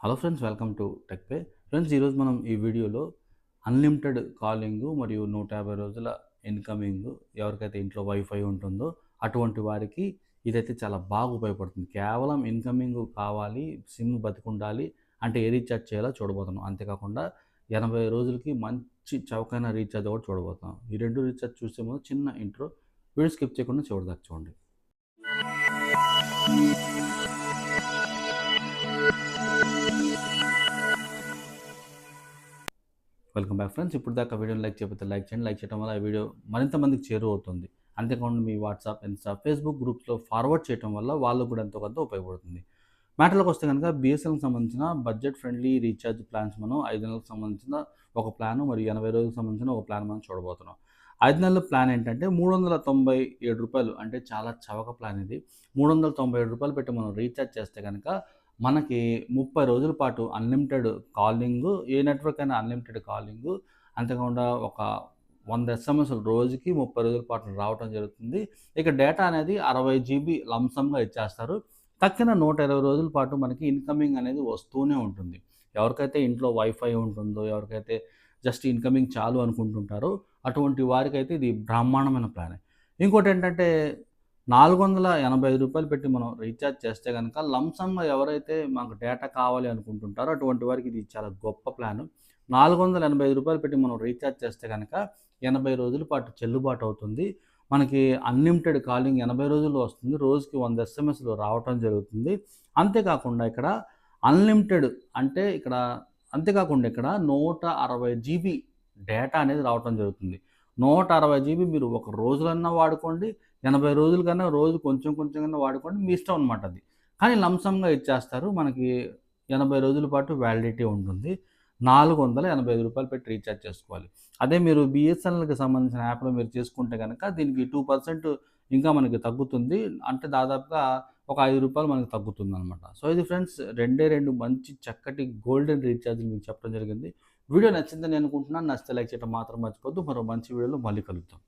Hello friends welcome to tech pay friends ఈరోజు మనం ఈ వీడియోలో అన్లిమిటెడ్ కాలింగ్ మరియు నూట యాభై రోజుల ఇన్కమింగ్ ఎవరికైతే ఇంట్లో వైఫై ఉంటుందో అటువంటి వారికి ఇదైతే చాలా బాగా ఉపయోగపడుతుంది. కేవలం ఇన్కమింగ్ కావాలి సిమ్ బతికుండాలి అంటే ఏ రీఛార్జ్ చేయాలో చూడబోతున్నాం. అంతేకాకుండా ఎనభై రోజులకి మంచి చౌకైన రీఛార్జ్ కూడా చూడబోతున్నాం. ఈ రెండు రీఛార్జ్ చూసే ముందు చిన్న ఇంట్రో వీడియో స్కిప్ చేయకుండా చూడదాకా చూడండి. Welcome back friends. ఇప్పుడు దాకా వీడియోని లైక్ చేయకపోతే లైక్ చేయండి. లైక్ చేయడం వల్ల ఈ వీడియో మరింత మందికి చేరువవుతుంది. అంతేకాకుండా మీ వాట్సాప్ ఇన్స్టా ఫేస్బుక్ గ్రూప్స్లో ఫార్వర్డ్ చేయడం వల్ల వాళ్ళు కూడా ఎంతో కొంత ఉపయోగపడుతుంది. మ్యాటర్లోకి వస్తే కనుక బిఎస్ఎన్ఎల్కి సంబంధించిన బడ్జెట్ ఫ్రెండ్లీ రీఛార్జ్ ప్లాన్స్ మనం ఐదు నెలలకు సంబంధించిన ఒక ప్లాన్ మరియు ఎనభై రోజులకు సంబంధించిన ఒక ప్లాన్ మనం చూడబోతున్నాం. ఐదు నెలల ప్లాన్ ఏంటంటే మూడు వందల తొంభై ఏడు రూపాయలు అంటే చాలా చవక ప్లాన్ ఇది. మూడు వందల తొంభై ఏడు రూపాయలు పెట్టి మనం రీఛార్జ్ చేస్తే కనుక మనకి ముప్పై రోజుల పాటు అన్లిమిటెడ్ కాలింగ్ ఏ నెట్వర్క్ అయినా అన్లిమిటెడ్ కాలింగ్ అంతేకాకుండా ఒక వంద ఎస్ఎంఎస్ రోజుకి ముప్పై రోజుల పాటు రావడం జరుగుతుంది. ఇక డేటా అనేది అరవై జీబీ లంసంగా ఇచ్చేస్తారు. తక్కిన నూట ఇరవై రోజుల పాటు మనకి ఇన్కమింగ్ అనేది వస్తూనే ఉంటుంది. ఎవరికైతే ఇంట్లో వైఫై ఉంటుందో ఎవరికైతే జస్ట్ ఇన్కమింగ్ చాలు అనుకుంటుంటారో అటువంటి వారికైతే ఇది బ్రాహ్మాండమైన ప్లాన్ ఇంకోటి ఏంటంటే నాలుగు వందల ఎనభై ఐదు రూపాయలు పెట్టి మనం రీఛార్జ్ చేస్తే కనుక లంసమ్గా ఎవరైతే మాకు డేటా కావాలి అనుకుంటుంటారో అటువంటి వారికి ఇది చాలా గొప్ప ప్లాన్. నాలుగు వందల ఎనభై ఐదు రూపాయలు పెట్టి మనం రీఛార్జ్ చేస్తే కనుక ఎనభై రోజుల పాటు చెల్లుబాటు అవుతుంది. మనకి అన్లిమిటెడ్ కాలింగ్ ఎనభై రోజులు వస్తుంది. రోజుకి వంద ఎస్ఎంఎస్లు రావటం జరుగుతుంది. అంతేకాకుండా ఇక్కడ అన్లిమిటెడ్ అంటే ఇక్కడ అంతేకాకుండా ఇక్కడ నూట అరవై జీబీ డేటా అనేది రావటం జరుగుతుంది. నూట అరవై జీబీ మీరు ఒక రోజులన్నా వాడుకోండి. ఎనభై రోజుల కన్నా రోజు కొంచెం కొంచెం కన్నా వాడుకోండి మీ ఇష్టం అనమాట అది. కానీ లంసంగా ఇచ్చేస్తారు మనకి ఎనభై రోజుల పాటు వ్యాలిడిటీ ఉంటుంది. నాలుగు వందల ఎనభై ఐదు రూపాయలు పెట్టి రీఛార్జ్ చేసుకోవాలి. అదే మీరు బిఎస్ఎన్ఎల్కి సంబంధించిన యాప్లో మీరు చేసుకుంటే కనుక దీనికి టూ పర్సెంట్ ఇంకా మనకి తగ్గుతుంది. అంటే దాదాపుగా ఒక ఐదు రూపాయలు మనకి తగ్గుతుంది అనమాట సో ఇది ఫ్రెండ్స్ రెండే రెండు మంచి చక్కటి గోల్డెన్ రీఛార్జ్లు మీకు చెప్పడం జరిగింది. వీడియో నచ్చిందని అనుకుంటున్నాను. నచ్చితే లైక్ చేయడం మాత్రం మర్చిపోద్దు మరో మంచి వీడియోలో మళ్ళీ కలుగుతాం